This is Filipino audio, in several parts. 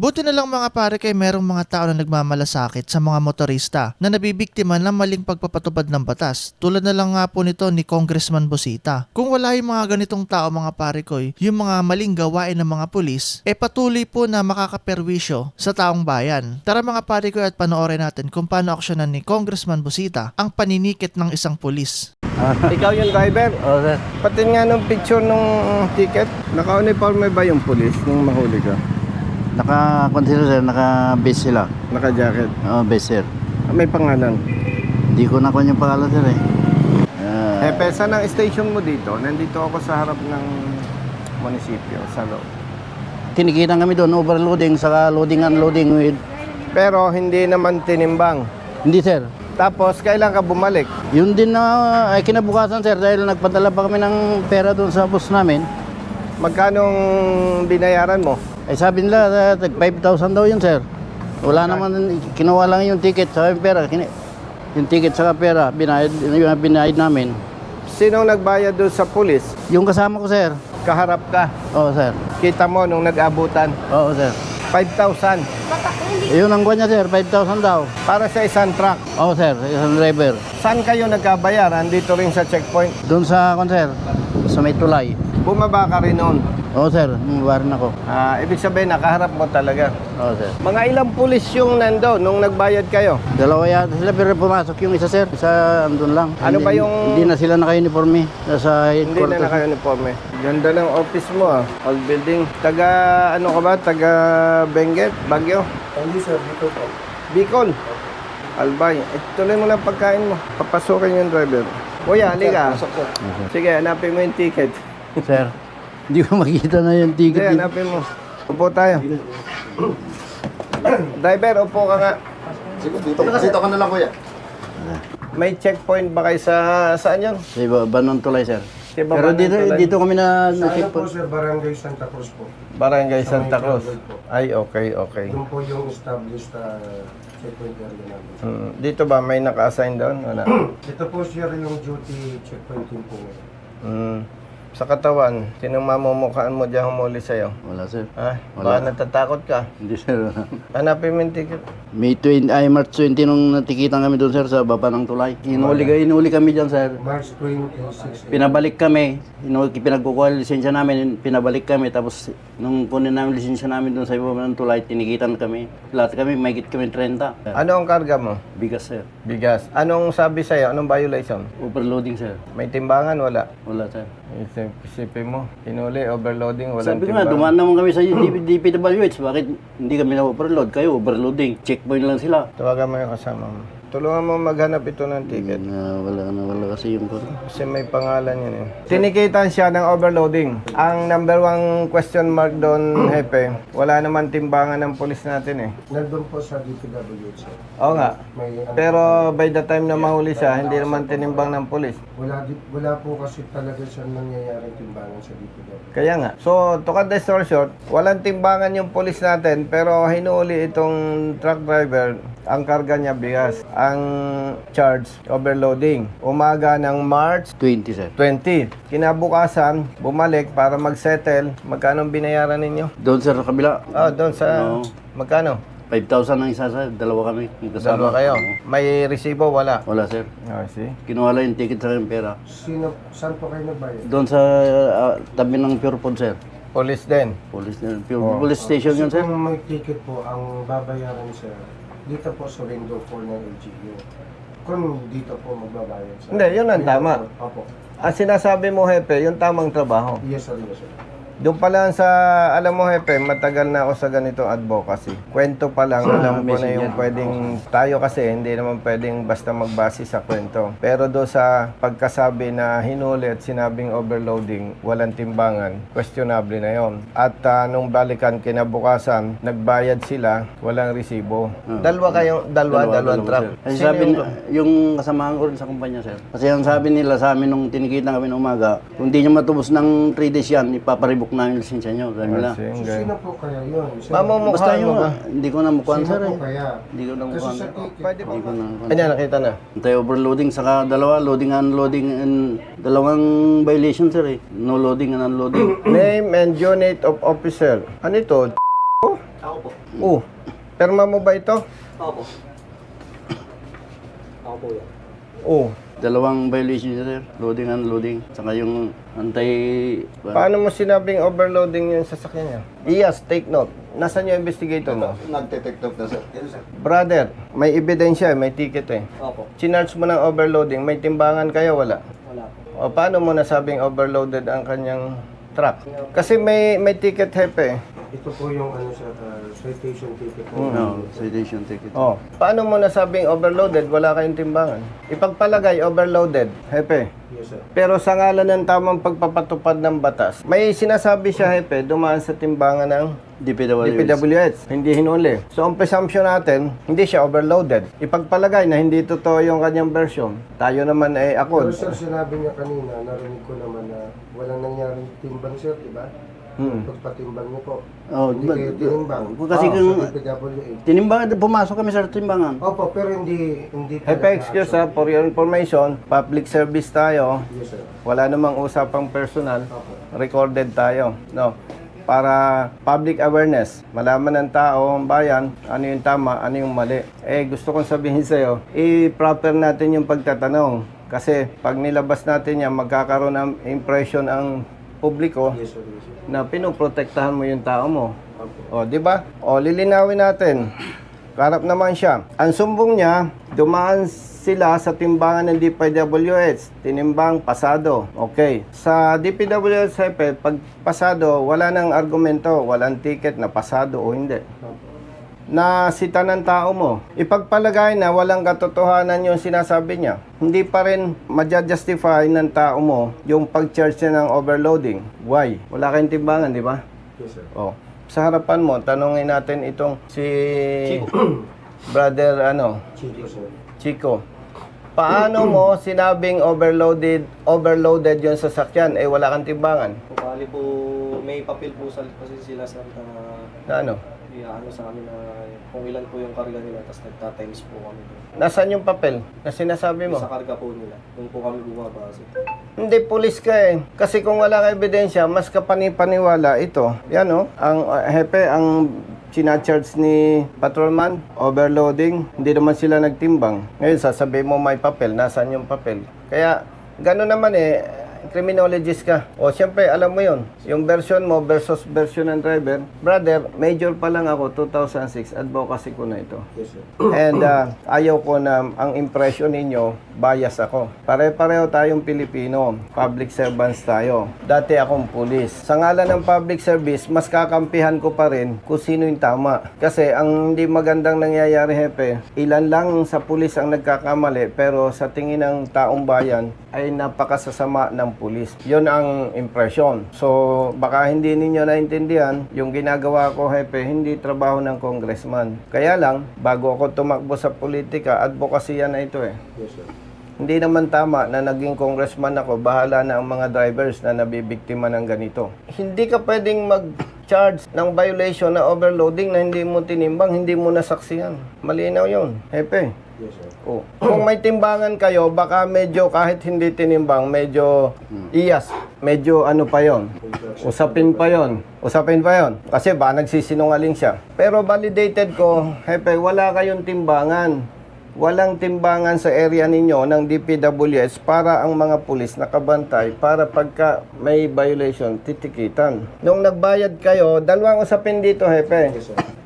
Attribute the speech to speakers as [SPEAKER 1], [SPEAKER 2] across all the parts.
[SPEAKER 1] Buti na lang mga pare kay merong mga tao na nagmamalasakit sa mga motorista na nabibiktima ng maling pagpapatupad ng batas. Tulad na lang nga po nito ni Congressman Bosita. Kung wala yung mga ganitong tao mga pare ko, yung mga maling gawain ng mga pulis, eh patuloy po na makakaperwisyo sa taong bayan. Tara mga pare ko at panoorin natin kung paano aksyonan ni Congressman Bosita ang paninikit ng isang pulis.
[SPEAKER 2] Ikaw yung driver?
[SPEAKER 3] Oo, sir.
[SPEAKER 2] Pati nga nung picture nung ticket, naka-uniforme ba yung police nung mahuli ka?
[SPEAKER 3] Naka-consider sir, naka-base sila.
[SPEAKER 2] Naka-jacket.
[SPEAKER 3] Oo, base sir.
[SPEAKER 2] May pangalan.
[SPEAKER 3] Hindi ko nakuha yung pangalan sir eh. Ah,
[SPEAKER 2] Eh, pesa ng station mo dito. Nandito ako sa harap ng munisipyo, sa loob.
[SPEAKER 3] tinikitan kami doon, overloading, saka loading unloading with...
[SPEAKER 2] Pero hindi naman tinimbang.
[SPEAKER 3] Hindi sir.
[SPEAKER 2] Tapos, kailan ka bumalik?
[SPEAKER 3] Yun din na ay kinabukasan sir dahil nagpadala pa kami ng pera doon sa bus namin.
[SPEAKER 2] Magkanong binayaran mo?
[SPEAKER 3] Ay sabi nila, uh, tag 5,000 daw yun sir. Wala naman, kinuha lang yung ticket sa pera. Kini, yung ticket sa pera, binayad, yung binayad namin.
[SPEAKER 2] Sino nagbayad doon sa pulis?
[SPEAKER 3] Yung kasama ko sir.
[SPEAKER 2] Kaharap ka.
[SPEAKER 3] Oo sir.
[SPEAKER 2] Kita mo nung nag-abutan.
[SPEAKER 3] Oo sir.
[SPEAKER 2] 5,000
[SPEAKER 3] Yun ang niya sir, 5,000 daw.
[SPEAKER 2] para sa isang truck.
[SPEAKER 3] Oo sir, isang driver.
[SPEAKER 2] Saan kayo nagkabayaran? Dito rin sa checkpoint.
[SPEAKER 3] Doon sa kon sir, sa may tulay.
[SPEAKER 2] Bumaba ka rin noon.
[SPEAKER 3] Oo sir, bumabarin ako.
[SPEAKER 2] Ah, ibig sabihin, nakaharap mo talaga.
[SPEAKER 3] Oo sir.
[SPEAKER 2] Mga ilang pulis yung nando nung nagbayad kayo?
[SPEAKER 3] Dalawa yata sila pero pumasok yung isa sir. Isa andun lang.
[SPEAKER 2] Ano
[SPEAKER 3] Hindi-
[SPEAKER 2] ba yung-
[SPEAKER 3] Hindi na sila naka-uniforme. Nasa
[SPEAKER 2] Hindi na naka-uniforme. Ganda ng office mo ah. Old building. Taga, ano ka ba? Taga Benguet? Bagyo?
[SPEAKER 4] Hindi sir, dito po.
[SPEAKER 2] Bicol? Albay. Eh, tuloy mo lang pagkain mo. Papasukin yung driver. Kuya, halika. Sige, hanapin mo yung ticket.
[SPEAKER 3] Sir, hindi ko makita na yung ticket.
[SPEAKER 2] hanapin mo. Upo tayo. driver, upo ka nga.
[SPEAKER 4] Sige, dito, dito ka na lang kuya.
[SPEAKER 2] May checkpoint ba kayo sa... Saan yun?
[SPEAKER 3] Sa iba, Banon Tulay sir.
[SPEAKER 2] Sa iba,
[SPEAKER 3] Pero
[SPEAKER 2] Banon
[SPEAKER 3] dito,
[SPEAKER 2] Tulay?
[SPEAKER 3] dito kami na
[SPEAKER 4] Sa ano po
[SPEAKER 3] na-checkpoint.
[SPEAKER 4] sir, Barangay Santa Cruz po.
[SPEAKER 2] Barangay Santa Cruz.
[SPEAKER 4] Sa po.
[SPEAKER 2] Ay, okay, okay.
[SPEAKER 4] Doon po yung established uh, checkpoint area namin.
[SPEAKER 2] Mm, Dito ba may naka-assign doon? Wala.
[SPEAKER 4] Ito po sir yung duty checkpoint team po ngayon.
[SPEAKER 2] Mm. Sa katawan, sinong mamumukhaan mo dyan humuli sa'yo?
[SPEAKER 3] Wala sir.
[SPEAKER 2] Ha?
[SPEAKER 3] Wala.
[SPEAKER 2] Baka natatakot ka.
[SPEAKER 3] Hindi sir.
[SPEAKER 2] Hanapin mo yung ticket.
[SPEAKER 3] May 20, ay March 20 nung natikitan kami doon sir sa baba ng tulay. Inuli, inuli kami dyan sir.
[SPEAKER 4] March 26.
[SPEAKER 3] Pinabalik kami, inu- pinagkukuha yung lisensya namin, pinabalik kami, tapos nung kunin namin lisensya namin doon sa ibaba ng tulay, tinikitan kami. Lahat kami, may kami 30.
[SPEAKER 2] Ano ang karga mo?
[SPEAKER 3] Bigas sir.
[SPEAKER 2] Bigas. Anong sabi sa'yo? Anong violation?
[SPEAKER 3] Overloading sir.
[SPEAKER 2] May timbangan? Wala.
[SPEAKER 3] Wala sir.
[SPEAKER 2] Isip, isipin mo. Hinuli, overloading, walang
[SPEAKER 3] Sabi ko nga,
[SPEAKER 2] timbangan.
[SPEAKER 3] dumaan naman kami sa DP, DPWH, bakit hindi kami na-overload? Kayo, overloading. Checkpoint lang sila.
[SPEAKER 2] Tawagan mo yung kasama mo. Tulungan mo maghanap ito ng ticket.
[SPEAKER 3] Na, wala na, wala kasi yung kon.
[SPEAKER 2] Kasi may pangalan yun eh. Tinikitan siya ng overloading. Ang number one question mark doon, Hepe, wala naman timbangan ng polis natin eh.
[SPEAKER 4] Nandun po sa DPW sir.
[SPEAKER 2] Oo nga.
[SPEAKER 4] May, ano,
[SPEAKER 2] Pero by the time na mahuli siya, hindi naman tinimbang ng polis.
[SPEAKER 4] wala, di- wala po kasi talaga siya nangyayaring timbangan sa DPW.
[SPEAKER 2] Kaya nga. So, to cut the story short, walang timbangan yung polis natin, pero hinuli itong truck driver, ang karga niya bigas. Ang charge, overloading. Umaga ng March
[SPEAKER 3] 20 sir.
[SPEAKER 2] 20. Kinabukasan, bumalik para mag-settle. Magkano ang binayaran ninyo?
[SPEAKER 3] Doon sir, sa kabila.
[SPEAKER 2] Oh, doon sa...
[SPEAKER 3] Oo.
[SPEAKER 2] Magkano?
[SPEAKER 3] 5,000 ang isa sir, dalawa kami. Yung kasama.
[SPEAKER 2] Dalawa kayo.
[SPEAKER 3] Oo.
[SPEAKER 2] May resibo? Wala.
[SPEAKER 3] Wala sir.
[SPEAKER 2] Oh, see?
[SPEAKER 3] Kinuha lang yung ticket sa yung pera.
[SPEAKER 4] Sino, saan po kayo nagbayad?
[SPEAKER 3] Doon sa ah, tabi ng Pure Food sir.
[SPEAKER 2] Police din.
[SPEAKER 3] Police, Pure Police Station yun sir.
[SPEAKER 4] Kung may ticket po, ang babayaran sir, dito po sa window 4 ng LGU. Kung dito po magbabayad sir.
[SPEAKER 2] Hindi, yun ang tama.
[SPEAKER 4] Opo.
[SPEAKER 2] Ang sinasabi mo, Hepe, yung tamang trabaho.
[SPEAKER 4] Yes sir, yes sir.
[SPEAKER 2] Doon pa lang sa, alam mo Hepe, matagal na ako sa ganito advocacy. Kwento pa lang, alam ko na yung pwedeng, tayo kasi hindi naman pwedeng basta magbase sa kwento. Pero doon sa pagkasabi na hinuli at sinabing overloading, walang timbangan, questionable na yon. At ah, nung balikan kinabukasan, nagbayad sila, walang resibo. Dalawa kayong, dalawa, dalawang truck.
[SPEAKER 3] Kasi
[SPEAKER 2] Sino
[SPEAKER 3] sabi,
[SPEAKER 2] yung-
[SPEAKER 3] ni- yung kasamahan ko rin sa kumpanya, sir. Kasi ang sabi nila sa amin nung tinikita kami ng umaga, kung di nyo matubos ng 3 days yan, ipaparibok na yung lisensya nyo.
[SPEAKER 2] Ganun.
[SPEAKER 4] sino po kaya yun? Sino,
[SPEAKER 2] Mamumukhaan
[SPEAKER 3] Basta
[SPEAKER 2] mo
[SPEAKER 3] yung,
[SPEAKER 2] ba?
[SPEAKER 3] hindi ko na mukuhan,
[SPEAKER 4] sino
[SPEAKER 3] sir.
[SPEAKER 4] po
[SPEAKER 3] eh.
[SPEAKER 4] kaya?
[SPEAKER 3] Hindi ko na
[SPEAKER 4] Kasi
[SPEAKER 3] mukuhan.
[SPEAKER 4] sa ticket,
[SPEAKER 2] Pwede?
[SPEAKER 3] Hindi ko na mukuhan.
[SPEAKER 2] Ayan, nakita na.
[SPEAKER 3] Antay overloading, saka dalawa, loading and unloading, and dalawang violation, sir eh. No loading and unloading.
[SPEAKER 2] Name and unit of officer. Ano ito?
[SPEAKER 5] Ako po.
[SPEAKER 2] Oh, perma mo ba ito?
[SPEAKER 5] Ako po. Ako po yan.
[SPEAKER 2] Oh,
[SPEAKER 3] Dalawang violation sir. Loading and unloading. Saka yung anti...
[SPEAKER 2] paano mo sinabing overloading yung sasakyan niya? Iyas, take note. Nasaan yung investigator mo?
[SPEAKER 6] Nag-detect na sir.
[SPEAKER 2] Brother, may ebidensya, may ticket eh.
[SPEAKER 5] Ako po.
[SPEAKER 2] Chinarge mo ng overloading, may timbangan kayo, wala?
[SPEAKER 5] Wala po.
[SPEAKER 2] O paano mo nasabing overloaded ang kanyang truck? Kasi may may ticket hepe. eh.
[SPEAKER 4] Ito po yung ano sir, uh, citation ticket po.
[SPEAKER 2] Mm.
[SPEAKER 3] No, citation ticket.
[SPEAKER 2] Oh, paano mo nasabing overloaded? Wala kayong timbangan. Ipagpalagay overloaded, hepe.
[SPEAKER 4] Yes sir.
[SPEAKER 2] Pero sa ngalan ng tamang pagpapatupad ng batas, may sinasabi siya hepe, dumaan sa timbangan ng
[SPEAKER 3] DPWH.
[SPEAKER 2] DPWH, hindi hinuli. So ang presumption natin, hindi siya overloaded. Ipagpalagay na hindi totoo yung kanyang version. Tayo naman ay
[SPEAKER 4] Pero
[SPEAKER 2] ako.
[SPEAKER 4] sir, sinabi niya kanina, narinig ko naman na walang nangyaring timbang sir, di ba?
[SPEAKER 2] Hmm.
[SPEAKER 4] Pagpatimbang niyo po.
[SPEAKER 3] Oh,
[SPEAKER 4] hindi
[SPEAKER 3] ba-
[SPEAKER 4] kayo tinimbang.
[SPEAKER 3] Kasi
[SPEAKER 2] Oh,
[SPEAKER 3] kung
[SPEAKER 4] Sa DPWH.
[SPEAKER 3] tinimbang, pumasok kami sa timbangan.
[SPEAKER 4] Opo, pero hindi hindi
[SPEAKER 2] Hepe, excuse ha, for your information, public service tayo.
[SPEAKER 4] Yes sir.
[SPEAKER 2] Wala namang usapang personal.
[SPEAKER 4] Opo.
[SPEAKER 2] recorded tayo, no? Para public awareness, malaman ng tao, ang bayan, ano yung tama, ano yung mali. Eh, gusto kong sabihin sa'yo, i-proper natin yung pagtatanong. Kasi pag nilabas natin yan, magkakaroon ng impression ang publiko
[SPEAKER 4] Yes sir. Yes sir.
[SPEAKER 2] na pinoprotektahan mo yung tao mo.
[SPEAKER 4] Opo.
[SPEAKER 2] O, di ba? O, lilinawin natin. Karap naman siya. Ang sumbong niya, dumaan sila sa timbangan ng DPWH. Tinimbang pasado. Okay. Sa DPWH, Hepe, pag pasado, wala nang argumento, walang ticket na pasado o hindi.
[SPEAKER 4] Opo.
[SPEAKER 2] Na sita ng tao mo. Ipagpalagay na walang katotohanan yung sinasabi niya. Hindi pa rin madja-justify ng tao mo yung pag-charge niya ng overloading. Why? Wala kayong timbangan, di ba?
[SPEAKER 4] Yes sir.
[SPEAKER 2] Oh, sa harapan mo, tanungin natin itong si brother ano,
[SPEAKER 4] Chico.
[SPEAKER 2] Chico. Paano mo sinabing overloaded overloaded yung sasakyan eh wala kang timbangan?
[SPEAKER 5] Bali po, may papel po sa kasi sila sa na
[SPEAKER 2] Na ano?
[SPEAKER 5] Ano sa amin na kung ilan po yung karga nila tapos nagta-times po kami doon.
[SPEAKER 2] Nasaan yung papel na sinasabi mo?
[SPEAKER 5] Sa karga po nila. Doon po kami bumabase.
[SPEAKER 2] Hindi, pulis ka eh. Kasi kung wala kang ebidensya, mas kapanipaniwala ito. Yan oh, ang uh, hepe, ang sinacharge ni patrolman, overloading, hindi naman sila nagtimbang. Ngayon, sasabihin mo may papel, nasaan yung papel? Kaya, gano'n naman eh, criminologist ka. O, siyempre, alam mo yon Yung version mo versus version ng driver. Brother, major pa lang ako, 2006, advocacy ko na ito.
[SPEAKER 4] Yes sir.
[SPEAKER 2] And uh, ayaw ko na ang impression ninyo, bias ako. Pare-pareho tayong Pilipino, public servants tayo. Dati akong pulis. Sa ngalan ng public service, mas kakampihan ko pa rin kung sino yung tama. Kasi ang hindi magandang nangyayari, hepe, ilan lang sa pulis ang nagkakamali, pero sa tingin ng taong bayan, ay napakasasama ng pulis. Yun ang impression. So, baka hindi ninyo naintindihan, yung ginagawa ko, hepe, hindi trabaho ng congressman. Kaya lang, bago ako tumakbo sa politika, advocacy yan na ito eh.
[SPEAKER 4] Yes sir.
[SPEAKER 2] Hindi naman tama na naging congressman ako, bahala na ang mga drivers na nabibiktima ng ganito. Hindi ka pwedeng mag-charge ng violation na overloading na hindi mo tinimbang, hindi mo nasaksihan. Malinaw yon, Hepe.
[SPEAKER 4] Yes sir.
[SPEAKER 2] Oh. Kung may timbangan kayo, baka medyo kahit hindi tinimbang, medyo iyas, medyo ano pa yon. Usapin pa yon. Usapin pa yon. Kasi ba nagsisinungaling siya. Pero validated ko, hepe, wala kayong timbangan. Walang timbangan sa area ninyo ng DPWS para ang mga pulis nakabantay para pagka may violation, titikitan. Nung nagbayad kayo, dalawang usapin dito, hepe.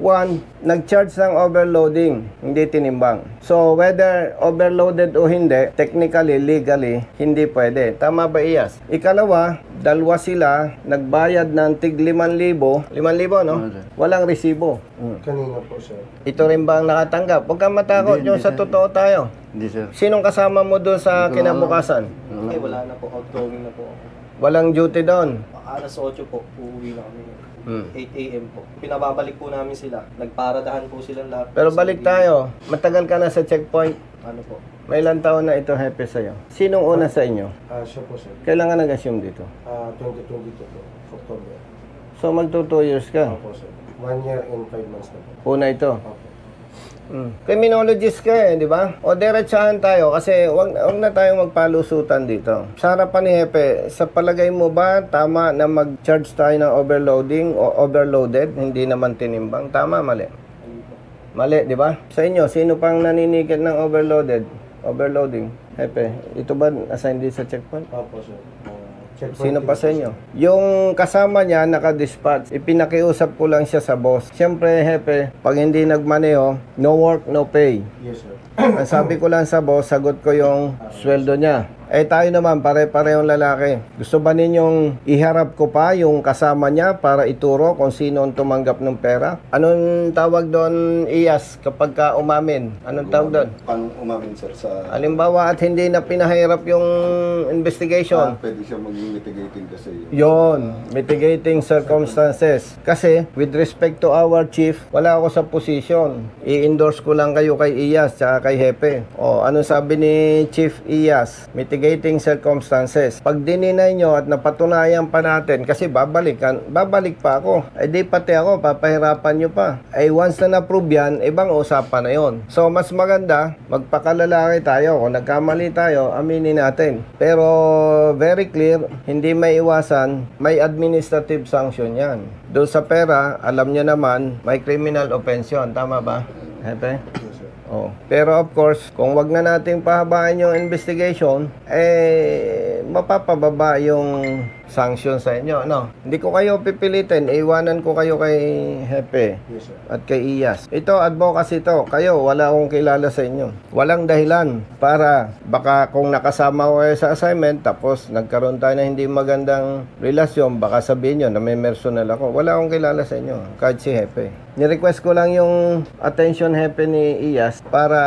[SPEAKER 2] One, nag-charge ng overloading, hindi tinimbang. So, whether overloaded o hindi, technically, legally, hindi pwede. Tama ba, Iyas? Ikalawa, dalawa sila, nagbayad ng tig 5,000. 5,000, no? Walang resibo. Mm.
[SPEAKER 4] Kanina po sir.
[SPEAKER 2] Ito rin ba ang nakatanggap? Huwag kang matakot
[SPEAKER 3] Hindi,
[SPEAKER 2] yung
[SPEAKER 3] hindi,
[SPEAKER 2] sa. Totoo tayo.
[SPEAKER 3] Hindi, sir.
[SPEAKER 2] Sinong kasama mo doon sa
[SPEAKER 3] Ito,
[SPEAKER 2] kinabukasan?
[SPEAKER 5] Eh, wala na po. Outgoing na po ako.
[SPEAKER 2] Walang duty doon.
[SPEAKER 5] Alas 8 po, uuwi na kami.
[SPEAKER 2] Hmm.
[SPEAKER 5] 8 a.m. po. Pinababalik po namin sila. Nagparadahan po silang lahat.
[SPEAKER 2] Pero
[SPEAKER 5] Sa
[SPEAKER 2] balik
[SPEAKER 5] gilid.
[SPEAKER 2] tayo. Matagal ka na sa checkpoint.
[SPEAKER 5] Ano po?
[SPEAKER 2] May ilang taon na ito, hepe, sa'yo. Sinong una sa inyo?
[SPEAKER 4] Ah, siya po sir.
[SPEAKER 2] Kailan ka nag-assume dito?
[SPEAKER 4] Ah, 2022 po. October.
[SPEAKER 2] So magto 2 years ka.
[SPEAKER 4] Opo sir. One year and five months na po.
[SPEAKER 2] Una ito.
[SPEAKER 4] Opo.
[SPEAKER 2] Mm. Criminologist ka eh, di ba? O diretsahan tayo kasi wag, wag na tayong magpalusutan dito. Sa harapan ni Hepe, sa palagay mo ba tama na mag-charge tayo ng overloading o overloaded? Hindi naman tinimbang. Tama, mali? Mali, di ba? Sa inyo, sino pang naninigit ng overloaded? Overloading? Hepe, ito ba assigned din sa checkpoint?
[SPEAKER 4] Opo, sir.
[SPEAKER 2] Sino pa sa inyo? Yung kasama niya, naka-dispatch. Ipinakiusap ko lang siya sa boss. Siyempre, hepe, pag hindi nagmaneho, no work, no pay.
[SPEAKER 4] Yes, sir.
[SPEAKER 2] Ang sabi ko lang sa boss, sagot ko yung sweldo niya. Eh tayo naman, pare-parehong lalaki. Gusto ba ninyong iharap ko pa yung kasama niya para ituro kung sino ang tumanggap ng pera? Anong tawag doon, Iyas, kapag ka umamin? Anong tawag doon?
[SPEAKER 6] Paano umamin, sir, sa...
[SPEAKER 2] Halimbawa at hindi na pinahirap yung investigation.
[SPEAKER 6] Ah, pwede siya maging mitigating kasi yun.
[SPEAKER 2] Yon, mitigating circumstances. Kasi, with respect to our chief, wala ako sa position. I-endorse ko lang kayo kay Iyas tsaka kay Hepe. O, ano sabi ni Chief Iyas? Mitigating circumstances. Pag dininay nyo at napatunayan pa natin, kasi babalikan, babalik pa ako. Eh di pati ako, papahirapan nyo pa. Eh once na na-prove yan, ibang usapan na yon. So, mas maganda, magpakalalaki tayo. Kung nagkamali tayo, aminin natin. Pero, very clear, hindi may iwasan, may administrative sanction yan. Doon sa pera, alam nyo naman, may criminal offense yun. Tama ba? Hepe? Oh. Pero of course, kung wag na nating pahabaan yung investigation, eh mapapababa yung sanction sa inyo, no? Hindi ko kayo pipilitin, iwanan ko kayo kay Hepe
[SPEAKER 4] Yes, sir.
[SPEAKER 2] at kay Iyas. Ito, advocacy to. Kayo, wala akong kilala sa inyo. Walang dahilan para baka kung nakasama ko kayo sa assignment tapos nagkaroon tayo ng hindi magandang relasyon, baka sabihin nyo na may personal ako. Wala akong kilala sa inyo, kahit si Hepe. Ni-request ko lang yung attention Hepe ni Iyas para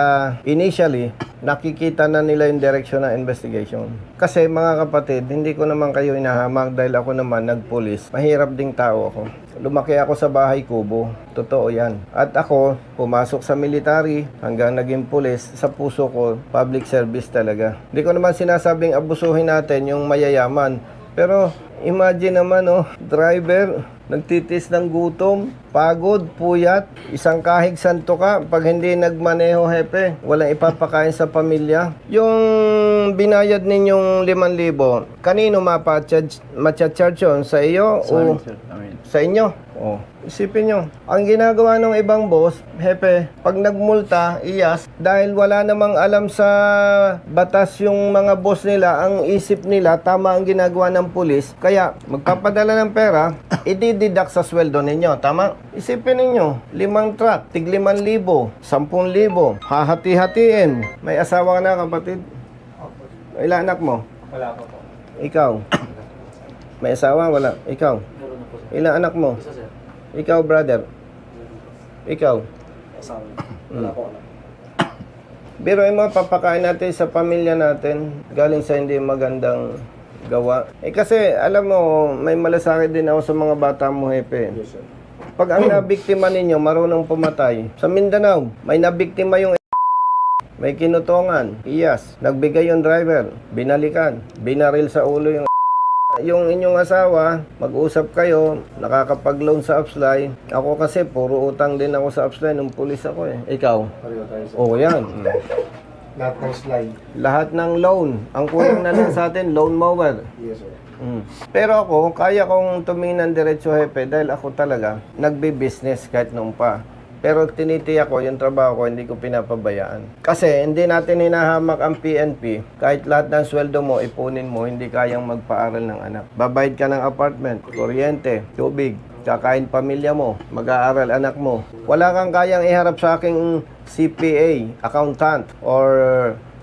[SPEAKER 2] initially nakikita na nila yung direction ng investigation. Kasi mga kapatid, hindi ko naman kayo inahamag dahil ako naman nagpulis. Mahirap ding tao ako. Lumaki ako sa bahay kubo. Totoo yan. At ako, pumasok sa military hanggang naging pulis. Sa puso ko, public service talaga. Hindi ko naman sinasabing abusuhin natin yung mayayaman. Pero imagine naman, oh, driver, nagtitis ng gutom, pagod, puyat, isang kahig santo ka, pag hindi nagmaneho hepe, walang ipapakain sa pamilya. Yung binayad ninyong 5,000, kanino mapacharge, macharge yun? Sa iyo
[SPEAKER 3] Sa
[SPEAKER 2] o
[SPEAKER 3] sir. Amin.
[SPEAKER 2] sa inyo? Oh. Isipin nyo, ang ginagawa ng ibang boss, hepe, pag nagmulta, iyas, dahil wala namang alam sa batas yung mga boss nila, ang isip nila, tama ang ginagawa ng pulis, kaya magpapadala ng pera, idididak sa sweldo ninyo, tama? Isipin ninyo, limang truck, tig limang libo, sampung libo, hahati-hatiin. May asawa ka na kapatid? Ilan anak mo?
[SPEAKER 5] Wala po po.
[SPEAKER 2] Ikaw? May asawa? Wala. Ikaw? Ilang anak mo?
[SPEAKER 5] Isa sir.
[SPEAKER 2] Ikaw, brother. Ikaw.
[SPEAKER 5] Asawa. Wala po anak.
[SPEAKER 2] Biro mo, papakain natin sa pamilya natin galing sa hindi magandang gawa. Eh kasi, alam mo, may malasakit din ako sa mga bata mo, Hepe.
[SPEAKER 4] Yes, sir.
[SPEAKER 2] Pag ang nabiktima ninyo, marunong pumatay. Sa Mindanao, may nabiktima yung may kinutongan, iyas, nagbigay yung driver, binalikan, binaril sa ulo yung yung inyong asawa, mag-usap kayo, nakakapag-loan sa Upsly. Ako kasi, puro utang din ako sa Upsly nung pulis ako eh. Ikaw?
[SPEAKER 4] Pareho tayo, sir.
[SPEAKER 2] Oo, yan.
[SPEAKER 4] Lahat ng slide.
[SPEAKER 2] Lahat ng loan. Ang kulang na lang sa atin, loan mower.
[SPEAKER 4] Yes, sir.
[SPEAKER 2] Mm. Pero ako, kaya kong tumingin ng diretso hepe dahil ako talaga nagbe-business kahit nung pa. Pero tinitiyak ko yung trabaho ko, hindi ko pinapabayaan. Kasi hindi natin hinahamak ang PNP. Kahit lahat ng sweldo mo, ipunin mo, hindi kayang magpaaral ng anak. Babayad ka ng apartment, kuryente, tubig, kakain pamilya mo, mag-aaral anak mo. Wala kang kayang iharap sa aking CPA, accountant, or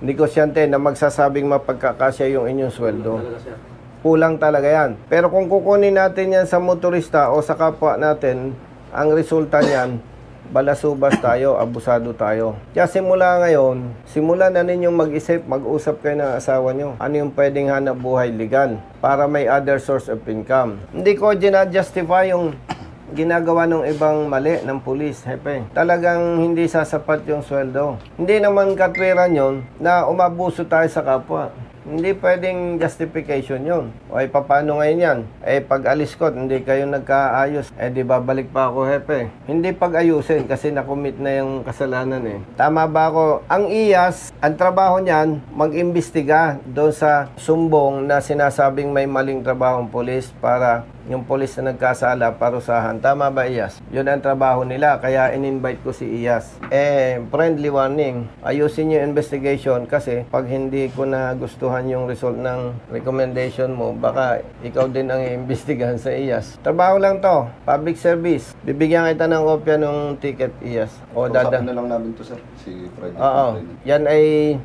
[SPEAKER 2] negosyante na magsasabing mapagkakasya yung inyong sweldo. Kulang talaga yan. Pero kung kukunin natin yan sa motorista o sa kapwa natin, ang resulta niyan, balasubas tayo, abusado tayo. Kaya simula ngayon, simula na ninyong mag-isip, mag-usap kayo ng asawa nyo. Ano yung pwedeng hanap buhay legal para may other source of income. Hindi ko ginajustify yung ginagawa ng ibang mali ng pulis, hepe. Talagang hindi sasapat yung sweldo. Hindi naman katwiran yon na umabuso tayo sa kapwa. Hindi pwedeng justification yun. O ay paano ngayon yan? Eh pag alis ko, hindi kayo nagkaayos. Eh di babalik pa ako, hepe. Hindi pag-ayusin kasi nakumit na yung kasalanan eh. Tama ba ako? Ang IAS, ang trabaho niyan, mag-imbestiga doon sa sumbong na sinasabing may maling trabaho ang polis para yung polis na nagkasala parusahan. Tama ba, Iyas? Yun ang trabaho nila. Kaya in-invite ko si Iyas. Eh, friendly warning. Ayusin yung investigation kasi pag hindi ko na gustuhan yung result ng recommendation mo, baka ikaw din ang iimbestigahan sa Iyas. Trabaho lang to. Public service. Bibigyan kita ng kopya ng ticket, Iyas. O
[SPEAKER 6] Kausapin
[SPEAKER 2] dada.
[SPEAKER 6] na lang namin to, sir. Si Freddy.
[SPEAKER 2] Oo. Yan ay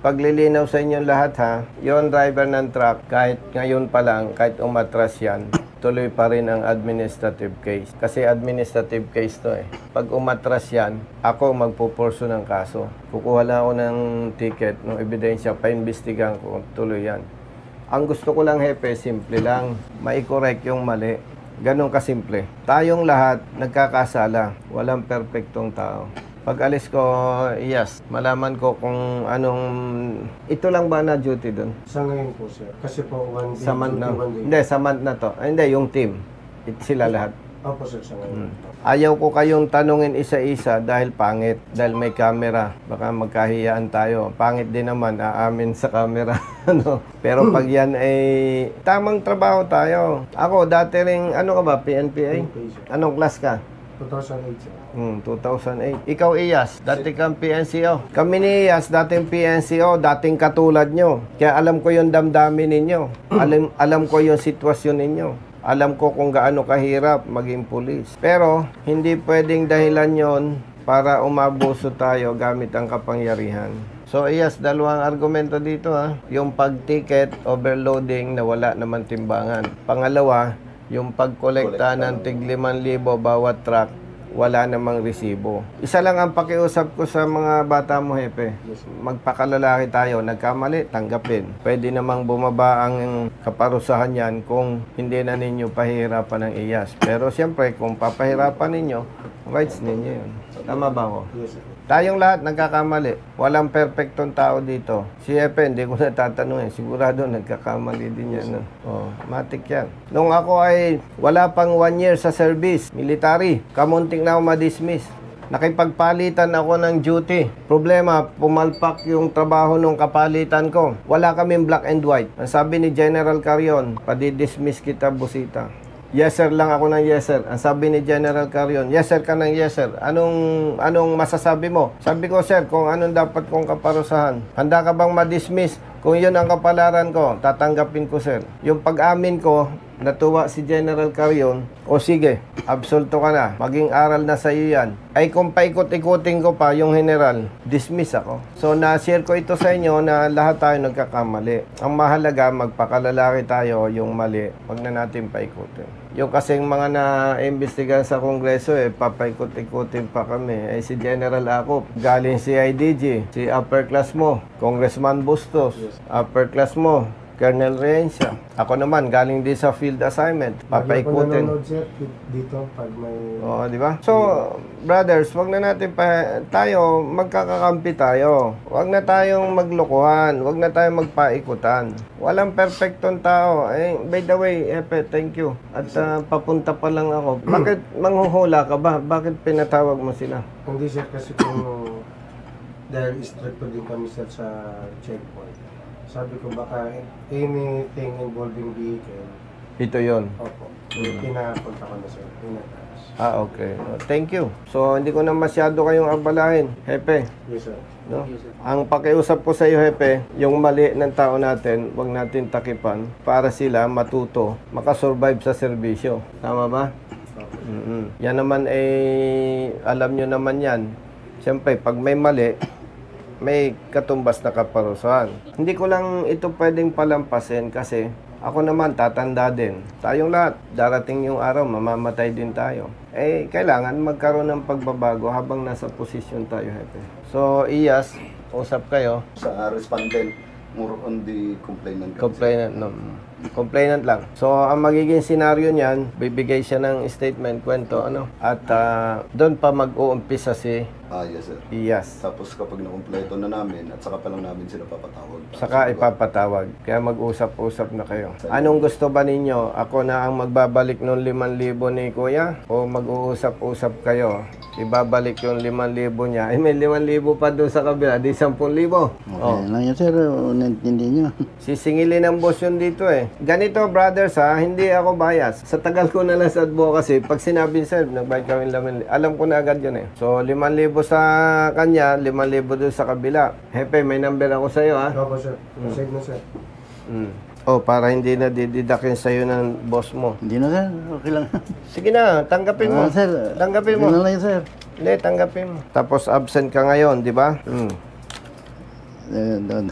[SPEAKER 2] paglilinaw sa inyong lahat ha. Yon driver ng truck, kahit ngayon pa lang, kahit umatras yan, tuloy pa rin ang administrative case. Kasi administrative case to eh. Pag umatras yan, ako magpupurso ng kaso. Kukuha lang ako ng ticket, ng ebidensya, paimbestigahan ko, tuloy yan. Ang gusto ko lang, Hepe, simple lang. Mai-correct yung mali. Ganon kasimple. Tayong lahat nagkakasala. Walang perpektong tao. Pag alis ko, yes, malaman ko kung anong... Ito lang ba na duty doon?
[SPEAKER 4] Sa ngayon po, sir. Kasi po, one day,
[SPEAKER 2] Sa month na.
[SPEAKER 4] one day.
[SPEAKER 2] Hindi, sa month na to. Ay, hindi, yung team. It, sila lahat.
[SPEAKER 4] Opo, sir, sa ngayon.
[SPEAKER 2] Ayaw ko kayong tanungin isa-isa dahil pangit. Dahil may camera. Baka magkahiyaan tayo. Pangit din naman, aamin sa camera. ano? Pero pag yan ay tamang trabaho tayo. Ako, dati rin, ano ka ba, PNPA? Anong class ka?
[SPEAKER 4] 2008, sir.
[SPEAKER 2] Hmm, 2008. Ikaw, Iyas, dati kang PNCO. Kami ni Iyas, dating PNCO, dating katulad nyo. Kaya alam ko yung damdamin ninyo. Alam, alam ko yung sitwasyon ninyo. Alam ko kung gaano kahirap maging pulis. Pero, hindi pwedeng dahilan yon para umabuso tayo gamit ang kapangyarihan. So, Iyas, dalawang argumento dito ha. Yung pag-ticket, overloading na wala naman timbangan. Pangalawa, yung pagkolekta ng tig 5,000 bawat truck, wala namang resibo. Isa lang ang pakiusap ko sa mga bata mo, Hepe. Magpakalalaki tayo, nagkamali, tanggapin. Pwede namang bumaba ang kaparusahan yan kung hindi na ninyo pahirapan ng iyas. Pero siyempre, kung papahirapan ninyo, rights ninyo yun. Tama ba ako?
[SPEAKER 4] Yes, sir.
[SPEAKER 2] Tayong lahat nagkakamali. Walang perfectong tao dito. Si Epe, hindi ko natatanungin. Sigurado nagkakamali din yan. No? Oh, matik yan. Nung ako ay wala pang one year sa service, military, kamunting na ako ma-dismiss. Nakipagpalitan ako ng duty. Problema, pumalpak yung trabaho nung kapalitan ko. Wala kaming black and white. Ang sabi ni General Carion, padidismiss kita, busita. Yes sir lang ako ng yes sir. Ang sabi ni General Carion, yes sir ka ng yes sir. Anong anong masasabi mo? Sabi ko sir, kung anong dapat kong kaparusahan. Handa ka bang ma-dismiss? Kung yun ang kapalaran ko, tatanggapin ko sir. Yung pag-amin ko, natuwa si General Carion, o sige, absolto ka na, maging aral na sa iyo yan. Ay kung paikot-ikutin ko pa yung general, dismiss ako. So na-share ko ito sa inyo na lahat tayo nagkakamali. Ang mahalaga, magpakalalaki tayo yung mali, wag na natin paikutin. Yung kasing mga na-imbestigahan sa Kongreso, eh, papaikot-ikutin pa kami. Eh, si General Acop, galing si IDG, si upper class mo, Congressman Bustos, upper class mo, Colonel Rencia. Ako naman, galing din sa field assignment,
[SPEAKER 4] Lagi
[SPEAKER 2] papaikutin.
[SPEAKER 4] nanonood, sir, dito pag may...
[SPEAKER 2] Oo, di ba? So, brothers, wag na natin pa tayo magkakakampi tayo. Wag na tayong maglokohan, wag na tayong magpaikutan. Walang perfectong tao. Eh, by the way, Epe, thank you. At ah, papunta pa lang ako. Bakit manghuhula ka ba? Bakit pinatawag mo sila?
[SPEAKER 4] Hindi, sir, kasi kung... dahil stricto din kami, sir, sa checkpoint. Sabi ko baka anything involving vehicle,
[SPEAKER 2] Ito yon.
[SPEAKER 4] opo, pinapunta ko na, sir. Pinataas.
[SPEAKER 2] Ah, okay. Oh, thank you. So, hindi ko na masyado kayong abalahin. Hepe,
[SPEAKER 4] Yes, sir.
[SPEAKER 2] No? Ang pakiusap ko sa iyo, Hepe, yung mali ng tao natin, wag natin takipan para sila matuto, makasurvive sa serbisyo. Tama ba? mm Yan naman eh, alam nyo naman yan. Siyempre, pag may mali, may katumbas na kaparusahan. Hindi ko lang ito pwedeng palampasin kasi ako naman tatanda din. Tayong lahat, darating yung araw, mamamatay din tayo. Eh, kailangan magkaroon ng pagbabago habang nasa posisyon tayo, Hepe. So, Iyas, usap kayo.
[SPEAKER 6] Sa respondent, more on the complainant.
[SPEAKER 2] Complainant, no. Complainant lang. So, ang magiging senaryo niyan, bibigay siya ng statement, kwento, ano? At ah, doon pa mag-uumpisa si
[SPEAKER 6] Ah, yes sir.
[SPEAKER 2] Iyas.
[SPEAKER 6] Tapos kapag nakumpleto na namin, at saka pa lang namin sila papatawag.
[SPEAKER 2] Saka ipapatawag. Kaya mag-usap-usap na kayo. Anong gusto ba ninyo? Ako na ang magbabalik ng 5,000 ni Kuya? O mag-uusap-usap kayo? Ibabalik yung 5,000 niya. Eh, may 5,000 pa doon sa kabila. Di 10,000.
[SPEAKER 3] Okay
[SPEAKER 2] Oh.
[SPEAKER 3] lang yan, sir. O, Naintindi nyo.
[SPEAKER 2] Sisingilin ng boss yun dito eh. Ganito brothers ha, hindi ako bias. Sa tagal ko na lang sa advocacy, pag sinabi sir, nagbayad kami laman, alam ko na agad yun eh. So, 5,000 sa kanya, 5,000 doon sa kabila. Hepe, may number ako sa'yo ha.
[SPEAKER 4] Opo, sir. Save na, sir.
[SPEAKER 2] Mm. Oh, para hindi na dididakin sa'yo ng boss mo.
[SPEAKER 3] Hindi na, sir. Okay lang.
[SPEAKER 2] Sige na, tanggapin mo.
[SPEAKER 3] Ah, sir.
[SPEAKER 2] Tanggapin mo.
[SPEAKER 3] Yun na lang yun, sir.
[SPEAKER 2] Hindi, tanggapin mo. Tapos absent ka ngayon, di ba? Mm.
[SPEAKER 3] Eh, doon.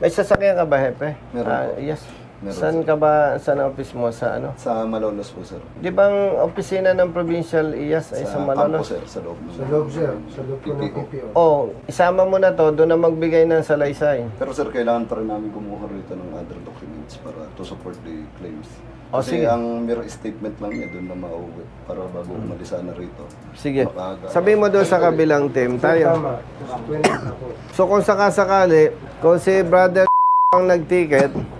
[SPEAKER 2] May sasakyan ka ba, Hepe?
[SPEAKER 6] Meron
[SPEAKER 2] Ah, yes.
[SPEAKER 6] Meron,
[SPEAKER 2] Saan ka ba, saan ang office mo? Sa ano?
[SPEAKER 6] Sa Malolos po sir.
[SPEAKER 2] Di ba ang opisina ng Provincial IAS ay sa,
[SPEAKER 6] Sa
[SPEAKER 2] Malolos?
[SPEAKER 6] campo sir, sa loob.
[SPEAKER 4] Sa loob, sir. Sa loob po ng
[SPEAKER 6] PPO.
[SPEAKER 4] PPO.
[SPEAKER 2] Oh, isama mo na to, doon na magbigay ng salaysay.
[SPEAKER 6] Pero sir, kailangan pa rin namin kumuha rito ng other documents para to support the claims.
[SPEAKER 2] O,
[SPEAKER 6] Kasi
[SPEAKER 2] sige.
[SPEAKER 6] ang mere statement lang niya doon na mauwi para bago umalis na rito.
[SPEAKER 2] Sige.
[SPEAKER 6] Makaga-
[SPEAKER 2] Sabi mo doon sa kabilang team, tayo.
[SPEAKER 4] Tama. Tapos 20 na po.
[SPEAKER 2] So kung sakasakali, kung si brother ang nag-ticket,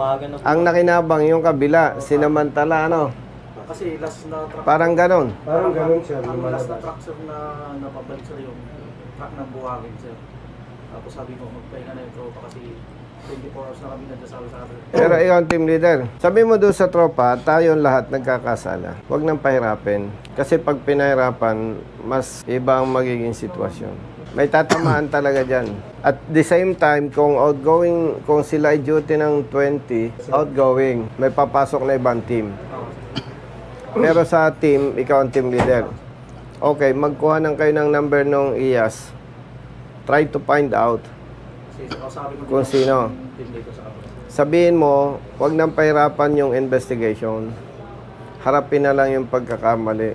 [SPEAKER 5] Umaga na po.
[SPEAKER 2] ang nakinabang yung kabila, sinamantala ano,
[SPEAKER 5] Kasi last na truck,
[SPEAKER 2] parang ganon.
[SPEAKER 4] Parang ganun, sir.
[SPEAKER 5] ang last na
[SPEAKER 4] Lumalabas.
[SPEAKER 5] truck sir na napabalik sir yung truck ng buhangin sir. Tapos sabi ko, magpahinga na yung tropa kasi 24 hours na kami nagsasabi sa akin.
[SPEAKER 2] Pero ikaw ang team leader. Sabi mo doon sa tropa, tayong lahat nagkakasala. Huwag nang pahirapin. Kasi pag pinahirapan, mas iba ang magiging sitwasyon. May tatamaan talaga dyan. At the same time, kung outgoing, kung sila ay duty ng 20, outgoing, may papasok na ibang team. Pero sa team, ikaw ang team leader. Okay, magkuha ng kayo ng number ng IAS. Try to find out Kung sino. Sabihin mo, huwag nang pahirapan yung investigation. Harapin na lang yung pagkakamali.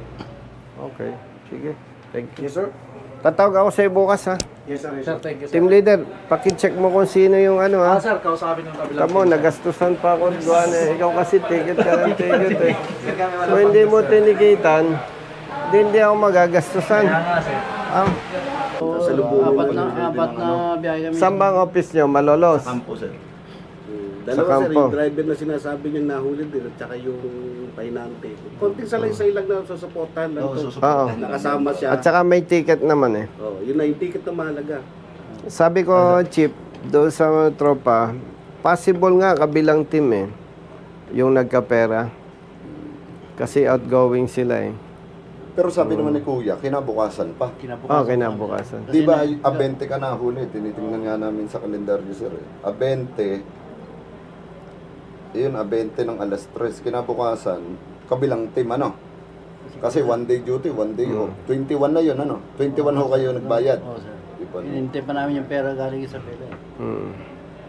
[SPEAKER 2] Okay, sige. Thank you.
[SPEAKER 4] Sir.
[SPEAKER 2] Tatawag ako sa'yo bukas ha.
[SPEAKER 4] Yes, sir. Yes,
[SPEAKER 5] Sir,
[SPEAKER 4] sir.
[SPEAKER 5] thank you sir.
[SPEAKER 2] Team leader, pakicheck mo kung sino yung ano
[SPEAKER 5] Ah,
[SPEAKER 2] ha.
[SPEAKER 5] sir, kausapin ng kabilang
[SPEAKER 2] Tamo, nagastusan pa ako doon eh. Ikaw kasi ticket ka ng ticket eh. So hindi mo tinikitan, di hindi ako magagastusan. Ah,
[SPEAKER 3] apat na, apat na biyahe kami.
[SPEAKER 2] saan ba ang office nyo? Malolos?
[SPEAKER 3] Kampo, sir.
[SPEAKER 2] Sa
[SPEAKER 7] Dalawa sir,
[SPEAKER 2] kampo.
[SPEAKER 7] yung driver na sinasabi niyang nahuli din at saka yung pahinante. Konting salaysay lang na susuportahan lang to.
[SPEAKER 2] Oo.
[SPEAKER 7] Nakasama siya.
[SPEAKER 2] At saka may ticket naman eh.
[SPEAKER 7] oh, yun na yung ticket na mahalaga.
[SPEAKER 2] Sabi ko, Chip, doon sa mga tropa, possible nga kabilang team eh, yung nagkapera. Kasi outgoing sila eh.
[SPEAKER 6] Pero sabi naman ni Kuya, kinabukasan pa.
[SPEAKER 2] Oh, kinabukasan.
[SPEAKER 6] Di ba, abente ka na huli? Tinitingnan nga namin sa kalendaryo, sir. Eh. Abente, yun, abente ng alas 3. Kinabukasan, kabilang team, ano? Kasi one day duty, one day off. 21 na yun, ano? 21 ho kayo nagbayad.
[SPEAKER 3] Oo, sir.
[SPEAKER 6] Di ba?
[SPEAKER 3] Hinintay pa namin yung pera galing sa pera.
[SPEAKER 2] Mm.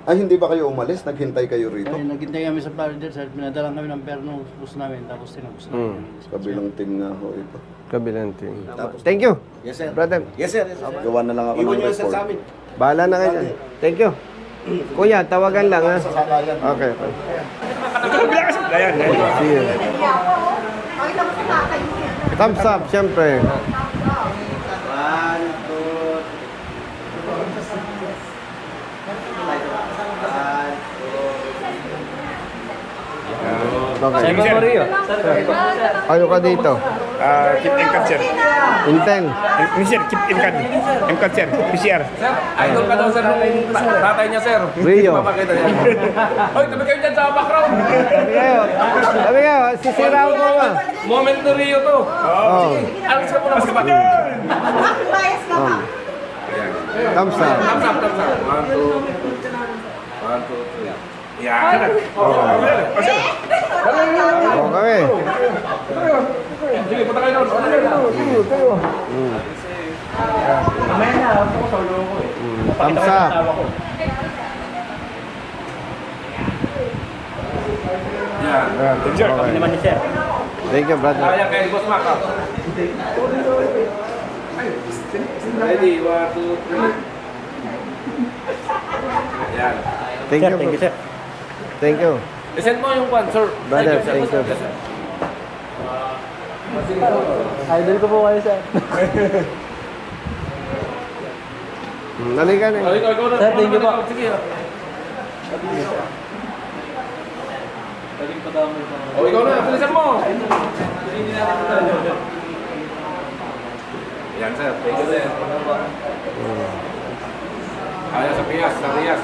[SPEAKER 6] Ay, hindi ba kayo umalis? Naghintay kayo rito?
[SPEAKER 3] Ay, naghintay kami sa Florida, sir. Pinadala kami ng pera nung bus namin, tapos tinapos namin.
[SPEAKER 6] Kabilang team nga ho ito.
[SPEAKER 2] Kabilang team. Thank you,
[SPEAKER 7] Yes sir.
[SPEAKER 2] brother.
[SPEAKER 7] Yes sir. Yes, sir.
[SPEAKER 6] Gawa na lang ako
[SPEAKER 7] Iwan
[SPEAKER 6] ng
[SPEAKER 7] niyo sir
[SPEAKER 6] report.
[SPEAKER 7] sa amin.
[SPEAKER 2] Bahala na kayo dyan. Thank you. Kuya, tawagan lang ha. Okay, okay. Sige. Thumbs up, syempre. Okay. Ano ka dito?
[SPEAKER 8] Ah, keep in cancer.
[SPEAKER 2] Intel.
[SPEAKER 8] Mister, keep in can. In cancer. PCR. Idol ka daw sir nung ta- tatay niya sir.
[SPEAKER 2] Rio.
[SPEAKER 8] Papakita niya. Hoy, tabi kayo dyan sa background.
[SPEAKER 2] Sabi kayo. Sabi kayo, sisiraan ko nga.
[SPEAKER 8] Moment to Rio to.
[SPEAKER 2] Oh.
[SPEAKER 8] Alis ka muna sa back.
[SPEAKER 2] Um. Thumbs up.
[SPEAKER 8] Thumbs up, thumbs up. One, two. One, two, three. Yan. Oh.
[SPEAKER 2] Okay.
[SPEAKER 8] Sige, punta kayo doon. Ano yun?
[SPEAKER 2] Mm, Thumbs up.
[SPEAKER 8] Yan. Sir, kami naman ni sir.
[SPEAKER 2] Thank you, brother.
[SPEAKER 8] Kaya kay Boss Mac. ah. Ready, one, two, three. Yan.
[SPEAKER 2] Thank you. Thank you.
[SPEAKER 8] Isend mo yung one, sir.
[SPEAKER 2] Brother, thank you.
[SPEAKER 5] Idol ko po kayo, sir.
[SPEAKER 2] Hmm, Dali ka na.
[SPEAKER 8] Na.
[SPEAKER 5] Sir, thank you po.
[SPEAKER 8] Sige. Oh, ikaw na. Bilisan mo. Yan, sir. Thank you, sir. Ayos sa Pias, sa Rias.